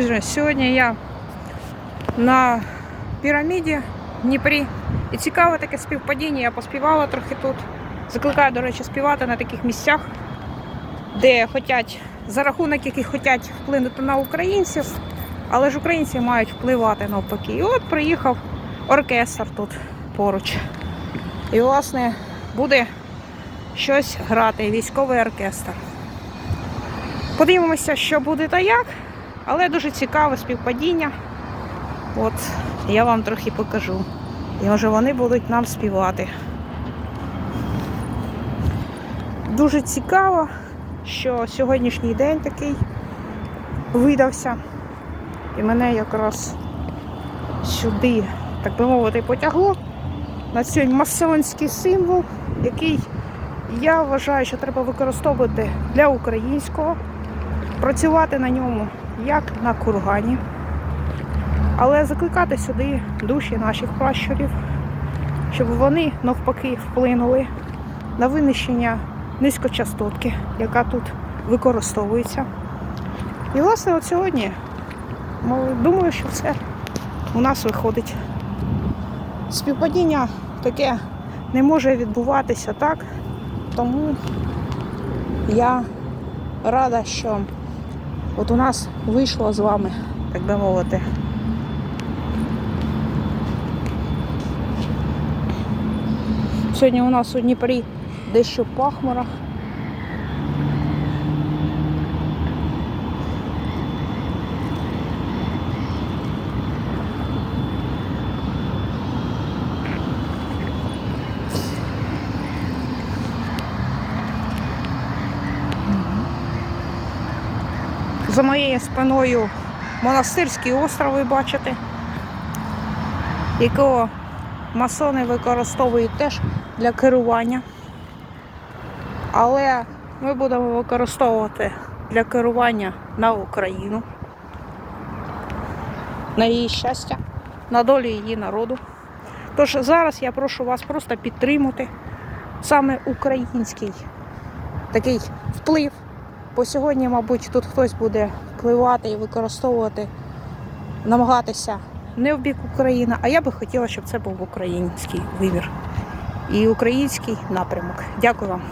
Друзі, сьогодні я на піраміді в Дніпрі. І цікаве таке співпадіння. Я поспівала трохи тут. Закликаю, до речі, співати на таких місцях, де хочуть, за рахунок яких хочуть вплинути на українців, але ж українці мають впливати навпаки. І от приїхав оркестр тут поруч. І, власне, буде щось грати, військовий оркестр. Подивимося, що буде та як, але дуже цікаве співпадіння. От я вам трохи покажу. І може вони будуть нам співати. Дуже цікаво, що сьогоднішній день такий видався. І мене якраз сюди, так би мовити, потягло на цей масонський символ, який я вважаю, що треба використовувати для українського, працювати на ньому як на кургані, але закликати сюди душі наших пращурів, щоб вони навпаки вплинули на винищення низькочастотки, яка тут використовується. І, власне, от сьогодні ну, думаю, що це у нас виходить. Співпадіння таке не може відбуватися так, тому я рада, що от у нас вийшло з вами, так би мовити. Сьогодні у нас у Дніпрі дещо пахмура. За моєю спиною монастирський остров, ви бачите, якого масони використовують теж для керування. Але ми будемо використовувати для керування на Україну, на її щастя, на долю її народу. Тож зараз я прошу вас просто підтримати саме український такий вплив. Бо сьогодні, мабуть, тут хтось буде впливати і використовувати, намагатися не в бік України, а я би хотіла, щоб це був український вибір і український напрямок. Дякую вам.